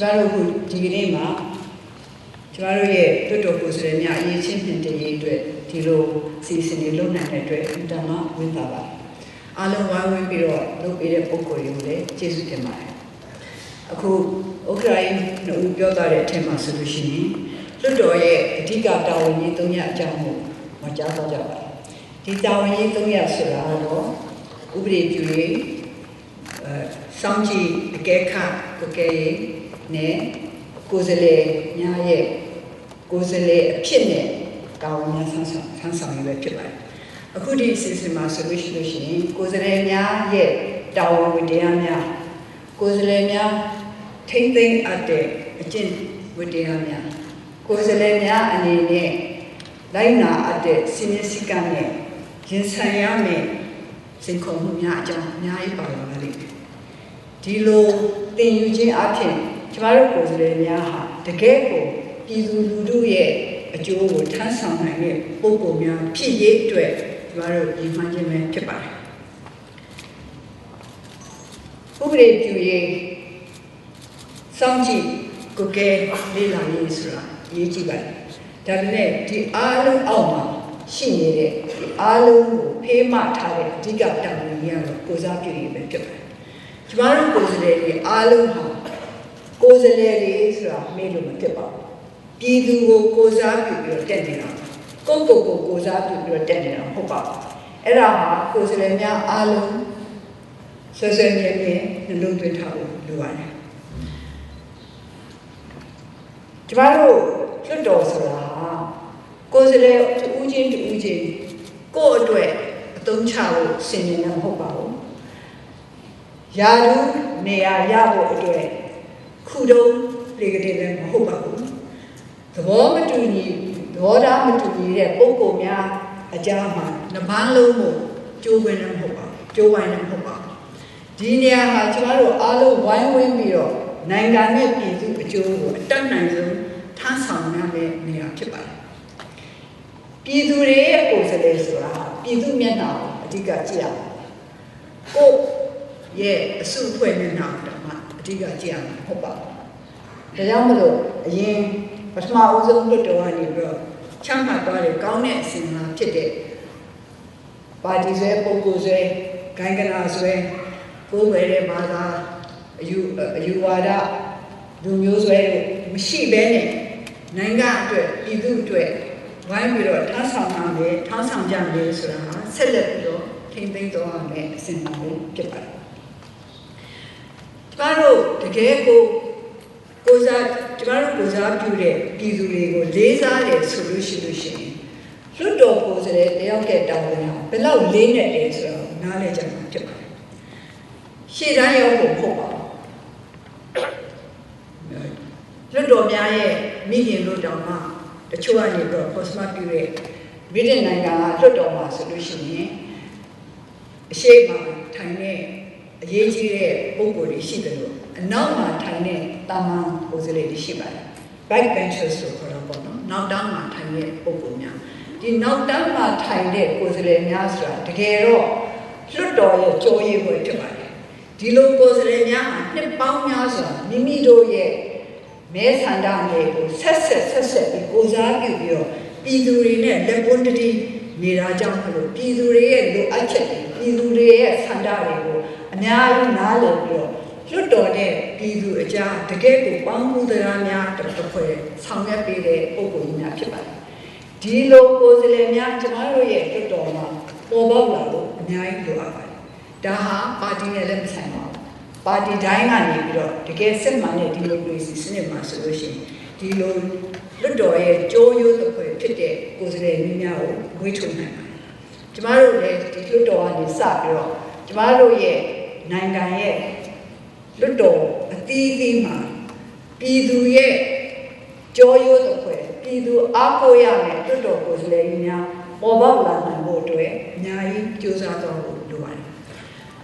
ကျမတို့အခုဒီကနေ့မှာကျမတို့ရဲ့တွတ်တော်ကိုယ်စားလှယ်များအရေးချင်းပြင်တည်ရေးအတွက်ဒီလိုစီစဉ်နေလုပ်နိုင်တဲ့အတွက်အင်တာမဝင်ပါပါအားလုံးဝိုင်းဝန်းပြီးတော့လုပ်ပေးတဲ့ပုံကိုယ်တွေကိုလည်းကျေးဇူးတင်ပါတယ်အခုဥက္ကရာယနှုတ်ပြောသွားတဲ့အထက်မှာဆိုလို့ရှိရင်လွတ်တော်ရဲ့အဓိကတာဝန်ကြီး၃ရပ်အကြောင်းကိုမကြားတော့ကြပါဘူးဒီတာဝန်ကြီး၃ရပ်ဆိုတာကတော့ဥပဒေပြုရေးအဲစောင့်ကြည့်အကဲခတ်ကိုကဲရေး နဲ့ကိုယ်စားလှယ်များရဲ့ကိုယ်စားလှယ်အဖြစ်နဲ့တာဝန်များဆန်းဆောင်ဆန်းဆောင်ရပဲဖြစ်ပါတယ်အခုဒီအစီအစဉ်မှာဆိုလို့ရှိလို့ရှိရင်ကိုယ်စားလှယ်များရဲ့တာဝန်ဝတ္တရားများကိုယ်စားလှယ်များထိမ့်သိမ်းအပ်တဲ့အကျင့်ဝတ္တရားများကိုယ်စားလှယ်များအနေနဲ့လိုက်နာအပ်တဲ့စီမင်းစည်းကမ်းနဲ့ရင်ဆိုင်ရမယ့်စိန်ခေါ်မှုများအကြောင်းအများကြီးပါလာပါလိမ့်မယ်ဒီလိုသင်ယူခြင်းအဖြစ် ကျမတို့ကိုယ်စားလှယ်များဟာတကယ်ကိုပြည်သူလူထုရဲ့အကျိုးကိုထမ်းဆောင်နိုင်တဲ့ပုံပုံများဖြစ်ရေးအတွက်ကျမတို့ရည်မှန်းခြင်းပဲဖြစ်ပါတယ်ဥပဒေပြုရေးစောင့်ကြည့်ကိုကဲလေ့လာရေးဆိုတာအရေးကြီးပါတယ်ဒါပေမဲ့ဒီအားလုံးအောက်မှာရှိနေတဲ့ဒီအားလုံးကိုဖေးမထားတဲ့အဓိကတာဝန်ကြီးကတော့ကိုစားပြုရေးပဲဖြစ်ပါတယ်ကျမတို့ကိုယ်စားလှယ်တွေအားလုံးဟာ ကိုယ်စားလှယ်တွေဆိုတာမေ့လို့မဖြစ်ပါဘူးပြည်သူကိုကိုစားပြုပြီးတော့တက်နေတာကိုယ့်ကိုယ်ကိုကိုစားပြုပြီးတော့တက်နေတာမဟုတ်ပါဘူးအဲ့ဒါဟာကိုယ်စားလှယ်များအားလုံးဆွဆွမြဲမြဲနှလုံးသွင်းထားဖို့လိုပါတယ်ကျမတို့လွတ်တော်ဆိုတာဟာကိုယ်စားလှယ်တူးချင်းတူးချင်းကိုယ့်အတွက်အသုံးချဖို့ဆင်ញင်နေမဟုတ်ပါဘူးယာဒူးနေရာရဖို့အတွက် ခုတုံးလေကလေးလည်းမဟုတ်ပါဘူးသဘောမတူညီသဘောထားမတူညီတဲ့ပုံကိုများအကြမ်းမှာနှပန်းလုံးကိုကျိုးခွင်းလည်းမဟုတ်ပါဘူးကျိုးဝိုင်းလည်းမဟုတ်ပါဘူးဒီနေရာမှာကျမတို့အားလုံးဝိုင်းဝန်းပြီးတော့နိုင်ငံနဲ့ပြည်သူအကျိုးကိုအတက်နိုင်ဆုံးထမ်းဆောင်ရမယ့်နေရာဖြစ်ပါတယ်ပြည်သူတွေရဲ့ကိုယ်စားလှယ်ဆိုတာပြည်သူမျက်နှာကိုအဓိကကြည့်ရအောင်ကိုရဲ့အစုအဖွဲ့မျက်နှာကိုတော့မှ အဓိကကြည့်ရမှာဟုတ်ပါဘူးဒါကြောင့်မလို့အရင်ပထမဦးဆုံးလွတ်တော်ကနေပြီးတော့ချမှတ်သွားတဲ့ကောင်းတဲ့အစီအမံဖြစ်တဲ့ပါတီဆွဲပုံကိုယ်ဆွဲဂိုင်းကနာဆွဲကိုယ်ဝယ်တဲ့ဘာသာအယူအယူဝါဒလူမျိုးဆွဲမရှိဘဲနဲ့နိုင်ငံအတွက်ပြည်သူအတွက်ဝိုင်းပြီးတော့ထားဆောင်နိုင်တယ်ထားဆောင်ကြတယ်ဆိုတာဟာဆက်လက်ပြီးတော့ထိမ့်သိမ်းသွားရမယ့်အစဉ်အလာပဲဖြစ်ပါတယ် ကျမတို့တကယ်ကိုကိုစားကျမတို့ကိုစားပြုတဲ့ပြည်သူတွေကိုလေးစားတယ်ဆိုလို့ရှိလို့ရှိရင်လွတ်တော်ကိုယ်စားလှယ်တယောက်ရဲ့တာဝန်ဟာဘယ်လောက်လေးနဲ့လဲဆိုတော့နားလည်ကြမှာဖြစ်ပါတယ်ရှေ့တန်းရောက်ဖို့ဖို့ပါလွတ်တော်များရဲ့မိခင်လွတ်တော်မှာတချို့ကနေတော့ postmart ပြုတဲ့ဗြိတိန်နိုင်ငံကလွတ်တော်မှာဆိုလို့ရှိရင်အရှိမထိုင်တဲ့ အရေးကြီးတဲ့ပုံကိုယ်တွေရှိတယ်လို့အနောက်မှာထိုင်တဲ့တာမန်ကိုယ်စားလှယ်တွေရှိပါတယ် back benchers လို့ခေါ်တော့ပေါ့နော်နောက်တန်းမှာထိုင်တဲ့ပုံကိုယ်များဒီနောက်တန်းမှာထိုင်တဲ့ကိုယ်စားလှယ်များဆိုတာတကယ်တော့လွတ်တော်ရဲ့ကြောရေးပွဲဖြစ်ပါတယ်ဒီလိုကိုယ်စားလှယ်များဟာနှစ်ပေါင်းများစွာမိမိတို့ရဲ့မဲဆန္ဒနယ်ကိုဆက်ဆက်ဆက်ဆက်ပြီးကိုစားပြုပြီးတော့ပြည်သူတွေနဲ့လက်ပွန်းတတိနေတာကြောင့်မလို့ပြည်သူတွေရဲ့လိုအပ်ချက်တွေပြည်သူတွေရဲ့ဆန္ဒတွေကိုအ များကြီးနားလည်ပြီးတော့လွတ်တော်တဲ့ပြည်သူအကြားတကယ်ကိုပေါင်းမှုတရားများတစ်ဖွဲ့ဆောင်ရွက်ပေးတဲ့ပုံပုံကြီးများဖြစ်ပါတယ်ဒီလိုကိုယ်စားလှယ်များကျမတို့ရဲ့လွတ်တော်မှာပေါ်ပေါက်လာလို့အများကြီးလိုအပ်ပါတယ်ဒါဟာပါတီနဲ့လည်းမဆိုင်ပါဘူးပါတီတိုင်းကနေပြီးတော့တကယ်စစ်မှန်တဲ့ဒီမိုကရေစီစနစ်မှာဆိုလို့ရှိရင်ဒီလိုလွတ်တော်ရဲ့ကြိုးရိုးသဖွယ်ဖြစ်တဲ့ကိုယ်စားလှယ်များကိုဝေးထုတ်နိုင်ပါတယ်ကျမတို့လည်းဒီလွတ်တော်ကနေစပြီးတော့ကျမတို့ရဲ့ နိုင်ငံရဲ့လွတ်တော်အသီးသီးမှာပြည်သူရဲ့ကြောရိုးသဖွယ်ပြည်သူအားကိုးရမယ်လွတ်တော်ကိုယ်စားလှယ်ကြီးများပေါ်ပေါက်လာနိုင်ဖို့အတွက်အများကြီးကြိုးစားသွားဖို့လိုပါတယ်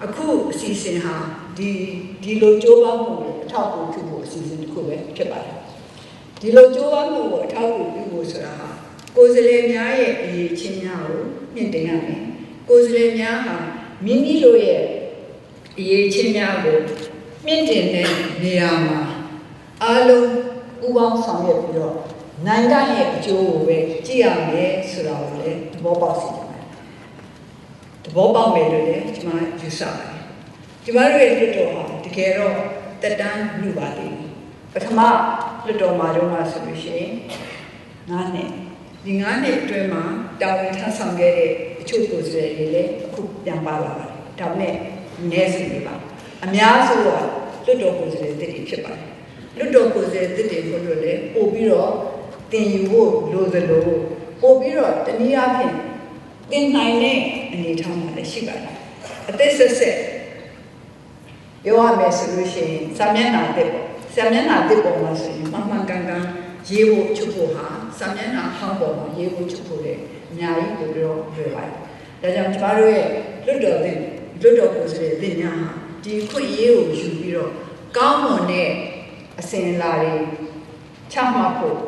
အခုအစီအစဉ်ဟာဒီဒီလိုကြိုးပမ်းမှုကိုအထောက်အကူပြုဖို့အစီအစဉ်တစ်ခုပဲဖြစ်ပါတယ်ဒီလိုကြိုးပမ်းမှုကိုအထောက်အကူပြုဖို့ဆိုတာဟာကိုယ်စားလှယ်များရဲ့အရေးချင်းများကိုမြင့်တင်ရမယ်ကိုယ်စားလှယ်များဟာမိမိတို့ရဲ့ အရေးချင်းများကိုမြင့်တင်တဲ့နေရာမှာအားလုံးပူးပေါင်းဆောင်ရွက်ပြီးတော့နိုင်ငံရဲ့အကျိုးကိုပဲကြည့်ရမယ်ဆိုတာကိုလည်းသဘောပေါက်စေချင်ပါတယ်သဘောပေါက်မယ်လို့လည်းကျွန်မယူဆပါတယ်ကျမတို့ရဲ့လွတ်တော်ဟာတကယ်တော့တက်တန်းလူပါလိမ့်မယ်ပထမလွတ်တော်မှာတော့မှဆိုလို့ရှိရင်ငါးနှစ်ဒီငါးနှစ်အတွင်းမှာတာဝန်ထမ်းဆောင်ခဲ့တဲ့အချို့ကိုယ်စားလှယ်တွေလည်းအခုပြန်ပါလာပါတယ်ဒါပေမဲ့ နည်းစုတွေပါအများစုကလွတ်တော်ကိုယ်စားလှယ်တွေဖြစ်ပါတယ်လွတ်တော်ကိုယ်စားလှယ်တွေဖို့လို့လည်းပို့ပြီးတော့တင်ယူဖို့လိုသလိုပို့ပြီးတော့တနည်းအားဖြင့်တင်နိုင်တဲ့အနေအထားမှာလည်းရှိပါတယ်အသက်ဆက်ဆက်ပြောရမယ်ဆိုလို့ရှိရင်စာမျက်နှာတစ်ပေါ့စာမျက်နှာတစ်ပေါ်မှာဆိုရင်မှန်မှန်ကန်ကန်ရေးဖို့ချုပ်ဖို့ဟာစာမျက်နှာဟောင်းပေါ်မှာရေးဖို့ချုပ်ဖို့လည်းအများကြီးပို့ပြီးတော့လွယ်ပါတယ်ဒါကြောင့်ကျမတို့ရဲ့လွတ်တော်တဲ့ လွတ်တော်ကိုယ်စားလှယ်တင်ညာဟာဒီခွင့်ရေးကိုယူပြီးတော့ကောင်းမွန်တဲ့အစဉ်အလာတွေချမှတ်ဖို့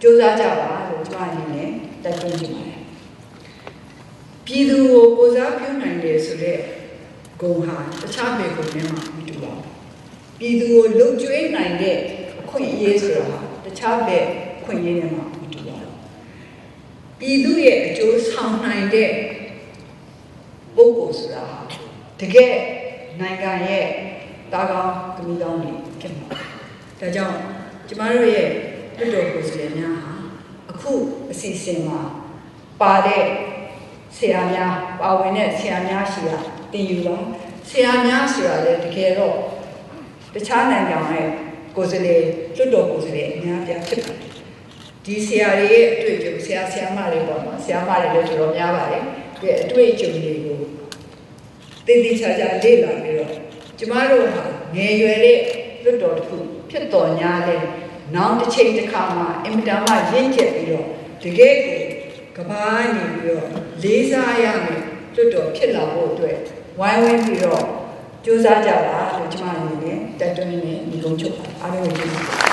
ကြိုးစားကြပါလို့ကျမအနေနဲ့တိုက်တွန်းချင်ပါတယ်ပြည်သူကိုကိုစားပြုနိုင်တယ်ဆိုတဲ့ဂုဏ်ဟာတခြားဘယ်ဂုဏ်နဲ့မှမတူပါဘူးပြည်သူကိုလုံကျွေးနိုင်တဲ့အခွင့်အရေးဆိုတာဟာတခြားဘယ်အခွင့်အရေးနဲ့မှမတူပါဘူးပြည်သူရဲ့အကျိုးဆောင်နိုင်တဲ့ပုဂ္ဂိုလ် ဆိုတာဟာတကယ်နိုင်ငံရဲ့တာကောင်းသမီးကောင်းတွေဖြစ်မှာဒါကြောင့်ကျမတို့ရဲ့လွတ်တော်ကိုယ်စားလှယ်များဟာအခုအစီအစဉ်မှာပါတဲ့ဆရာများပါဝင်တဲ့ဆရာများရှိတာတင်ယူပါဆရာများဆိုတာလေတကယ်တော့တခြားနိုင်ငံရဲ့ကိုယ်စားလှယ်လွတ်တော်ကိုယ်စားလှယ်အများပြားဖြစ်ပါတယ်ဒီဆရာတွေရဲ့အတွေ့အကြုံဆရာဆရာမတွေပေါ့နော်ဆရာမတွေလည်းတော်တော်များပါတယ်ဒီအတွေ့အကြုံတွေကို တည်တည်ချာချာလေ့လာပြီးတော့ကျမတို့ဟာငယ်ရွယ်တဲ့လွတ်တော်တစ်ခုဖြစ်တော်ညာလဲနောက်တစ်ချိန်တစ်ခါမှာအင်မတန်မှရင့်ကျက်ပြီးတော့တကယ်ကိုကဘာနေပြီးတော့လေးစားရမယ်လွတ်တော်ဖြစ်လာဖို့အတွက်ဝိုင်းဝန်းပြီးတော့ကြိုးစားကြပါလို့ကျမအနေနဲ့တက်တွန်းနေညီကုန်းချုပ်ပါအားလုံးကိုကျေးဇူးတင်ပါတယ်